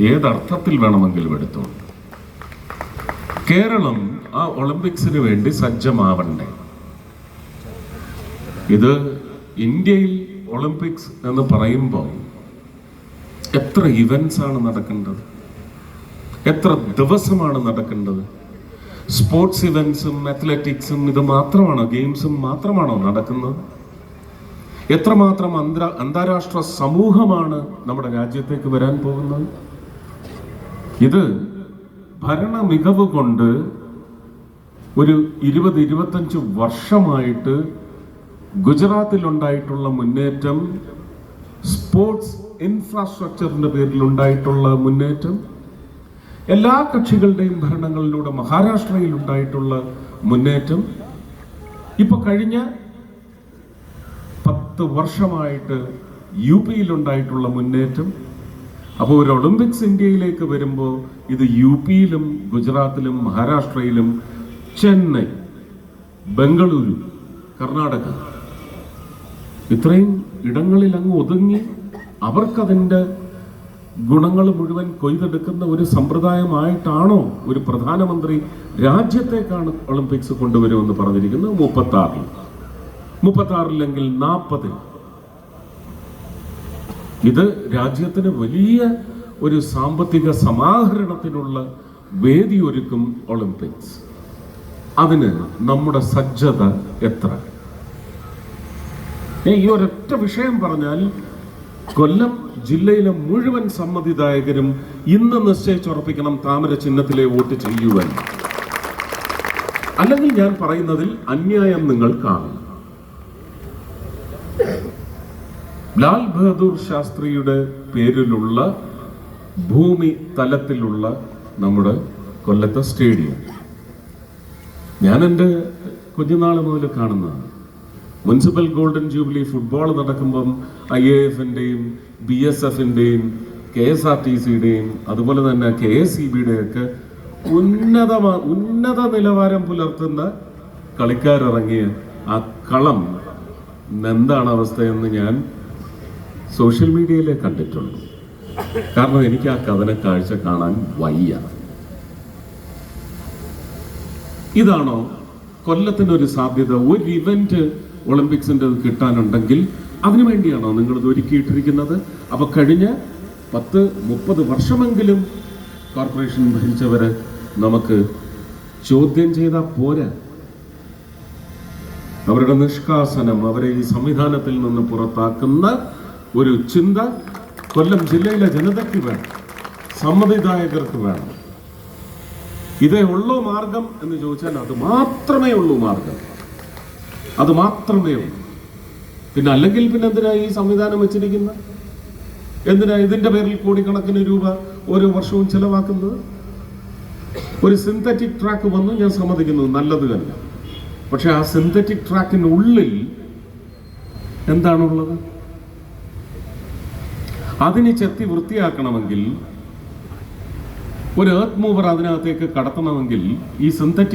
ഏതർത്ഥത്തിൽ വേണമെങ്കിലും എടുത്തോണ്ട് കേരളം ആ ഒളിമ്പിക്സിന് വേണ്ടി സജ്ജമാവണ്ടേ? ഇത് ഇന്ത്യയിൽ ഒളിമ്പിക്സ് എന്ന് പറയുമ്പോൾ എത്ര ഇവൻസ് ആണ് നടക്കേണ്ടത്? എത്ര ദിവസമാണ് നടക്കേണ്ടത്? സ്പോർട്സ് ഇവൻസും അത്ലറ്റിക്സും ഇത് മാത്രമാണോ ഗെയിംസും മാത്രമാണോ നടക്കുന്നത്? എത്രമാത്രം അന്താ അന്താരാഷ്ട്ര സമൂഹമാണ് നമ്മുടെ രാജ്യത്തേക്ക് വരാൻ പോകുന്നത്? ഇത് ഭരണ മികവ് കൊണ്ട് ഒരു ഇരുപത് ഇരുപത്തഞ്ച് വർഷമായിട്ട് ഗുജറാത്തിലുണ്ടായിട്ടുള്ള മുന്നേറ്റം സ്പോർട്സ് ഇൻഫ്രാസ്ട്രക്ചറിന്റെ പേരിൽ ഉണ്ടായിട്ടുള്ള മുന്നേറ്റം എല്ലാ കക്ഷികളുടെയും ഭരണങ്ങളിലൂടെ മഹാരാഷ്ട്രയിൽ ഉണ്ടായിട്ടുള്ള മുന്നേറ്റം. ഇപ്പൊ കഴിഞ്ഞ പത്ത് വർഷമായിട്ട് യു പിയിൽ ഉണ്ടായിട്ടുള്ള മുന്നേറ്റം. അപ്പോൾ ഒരു ഒളിമ്പിക്സ് ഇന്ത്യയിലേക്ക് വരുമ്പോൾ ഇത് യു പിയിലും ഗുജറാത്തിലും മഹാരാഷ്ട്രയിലും ചെന്നൈ ബംഗളൂരു കർണാടക ഇത്രയും ഇടങ്ങളിൽ അങ്ങ് ഒതുങ്ങി അവർക്കതിന്റെ ഗുണങ്ങൾ മുഴുവൻ കൊയ്തെടുക്കുന്ന ഒരു സമ്പ്രദായമായിട്ടാണോ ഒരു പ്രധാനമന്ത്രി രാജ്യത്തേക്കാണ് ഒളിമ്പിക്സ് കൊണ്ടുവരുമെന്ന് പറഞ്ഞിരിക്കുന്നത്? മുപ്പത്തി ആറിൽ മുപ്പത്തി ആറില്ലെങ്കിൽ നാൽപ്പതിൽ ഇത് രാജ്യത്തിന് വലിയ ഒരു സാമ്പത്തിക സമാഹരണത്തിനുള്ള വേദി ഒരുക്കും ഒളിമ്പിക്സ്. അതിന് നമ്മുടെ സജ്ജത എത്ര? ഈ ഒരൊറ്റ വിഷയം പറഞ്ഞാൽ കൊല്ലം ജില്ലയിലെ മുഴുവൻ സമ്മതിദായകരും ഇന്ന് നിശ്ചയിച്ചുറപ്പിക്കണം താമര ചിഹ്നത്തിലെ വോട്ട് ചെയ്യുവാൻ. അല്ലെങ്കിൽ ഞാൻ പറയുന്നതിൽ അന്യായം നിങ്ങൾ കാണും. ലാൽ ബഹദൂർ ശാസ്ത്രിയുടെ പേരിലുള്ള ഭൂമി തലത്തിലുള്ള നമ്മുടെ കൊല്ലത്തെ സ്റ്റേഡിയം. ഞാൻ എന്റെ കുഞ്ഞുനാൾ മുതൽ കാണുന്നതാണ്. മുനിസിപ്പൽ ഗോൾഡൻ ജൂബിലി ഫുട്ബോൾ നടക്കുമ്പം ഐ എ എഫിന്റെയും ബി എസ് എഫിന്റെയും കെ എസ് ആർ ടി സിയുടെയും അതുപോലെ തന്നെ കെ എസ് ഇ ബിയുടെയൊക്കെ ഉന്നത ഉന്നത നിലവാരം പുലർത്തുന്ന കളിക്കാരിറങ്ങിയ ആ കളം. എന്താണ് അവസ്ഥയെന്ന് ഞാൻ സോഷ്യൽ മീഡിയയിലെ കണ്ടിട്ടുണ്ട്. കാരണം എനിക്ക് ആ കഥന കാഴ്ച കാണാൻ വയ്യ. ഇതാണോ കൊല്ലത്തിനൊരു സാധ്യത? ഒരു ഇവന്റ് ഒളിമ്പിക്സിന്റെ കിട്ടാനുണ്ടെങ്കിൽ അതിനുവേണ്ടിയാണോ നിങ്ങൾ ഇത് ഒരുക്കിയിട്ടിരിക്കുന്നത്? അപ്പൊ കഴിഞ്ഞ പത്ത് മുപ്പത് വർഷമെങ്കിലും കോർപ്പറേഷൻ ഭരിച്ചവരെ നമുക്ക് ചോദ്യം ചെയ്ത പോരാ? അവരുടെ നിഷ്കാസനം അവരെ ഈ സംവിധാനത്തിൽ നിന്ന് പുറത്താക്കുന്ന ഒരു ചിന്ത കൊല്ലം ജില്ലയിലെ ജനതയ്ക്ക് വേണം. സമ്മതിദായകർക്ക് വേണം. ഇതേ ഉള്ളൂ മാർഗം എന്ന് ചോദിച്ചാൽ അത് മാത്രമേ ഉള്ളൂ മാർഗം. അത് മാത്രമേ ഉള്ളൂ. പിന്നെ അല്ലെങ്കിൽ പിന്നെ എന്തിനാ ഈ സംവിധാനം വെച്ചിരിക്കുന്ന എന്തിനാ ഇതിന്റെ പേരിൽ കോടിക്കണക്കിന് രൂപ ഓരോ വർഷവും ചെലവാക്കുന്നത്? ഒരു സിന്തറ്റിക് ട്രാക്ക് വന്നു ഞാൻ സമ്മതിക്കുന്നു നല്ലത് തന്നെ. പക്ഷെ ആ സിന്തറ്റിക് ട്രാക്കിനുള്ളിൽ എന്താണുള്ളത്? അതിനെ ചെത്തി വൃത്തിയാക്കണമെങ്കിൽ ഒരു ഏർത്ത് മൂവർ അതിനകത്തേക്ക് കടത്തണമെങ്കിൽ ഈ സിന്തറ്റിക്